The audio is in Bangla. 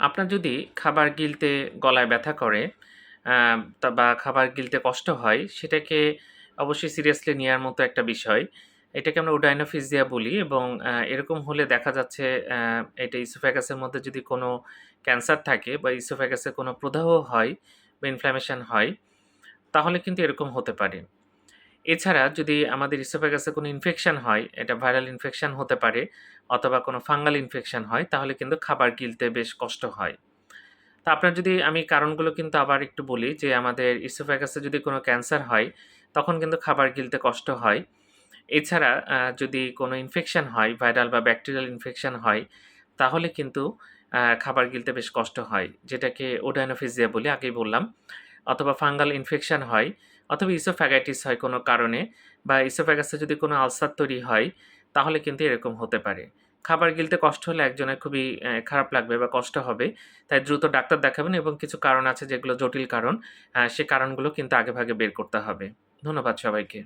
আপনার যদি খাবার গিলতে গলায় ব্যথা করে বা খাবার গিলতে কষ্ট হয়, সেটাকে অবশ্যই সিরিয়াসলি নেওয়ার মতো একটা বিষয়। এটাকে আমরা ওডাইনোফিজিয়া বলি এবং এরকম হলে দেখা যাচ্ছে এটা ইসোফ্যাগাসের মধ্যে যদি কোনো ক্যান্সার থাকে বা ইসোফ্যাগাসে কোনো প্রদাহ হয় বা ইনফ্ল্যামেশন হয়, তাহলে কিন্তু এরকম হতে পারে। এছাড়া যদি আমাদের ইসোফ্যাগাসে কোনো ইনফেকশন হয়, এটা ভাইরাল ইনফেকশন হতে পারে অথবা কোনো ফাঙ্গাল ইনফেকশন হয়, তাহলে কিন্তু খাবার গিলতে বেশ কষ্ট হয়। তা আপনার যদি আমি কারণগুলো কিন্তু আবার একটু বলি যে আমাদের ইসোফ্যাগাসে যদি কোনো ক্যান্সার হয়, তখন কিন্তু খাবার গিলতে কষ্ট হয়। এছাড়া যদি কোনো ইনফেকশন হয় ভাইরাল বা ব্যাকটেরিয়াল ইনফেকশন হয়, তাহলে কিন্তু খাবার গিলতে বেশ কষ্ট হয়। যেটাকে ওডাইনোফিজিয়া বলি আগেই বললাম। অথবা ফাঙ্গাল ইনফেকশন হয় অথবা ইসোফ্যাগাইটিস হয় কোনো কারণে বা ইসোফ্যাগাসে যদি কোনো আলসার তৈরি হয়, তাহলে কিন্তু এরকম হতে পারে। খাবার গিলতে কষ্ট হলে একজনের খুবই খারাপ লাগবে বা কষ্ট হবে, তাই দ্রুত ডাক্তার দেখাবেন এবং কিছু কারণ আছে যেগুলো জটিল কারণ সে কারণগুলো কিন্তু আগেভাগে বের করতে হবে। ধন্যবাদ সবাইকে।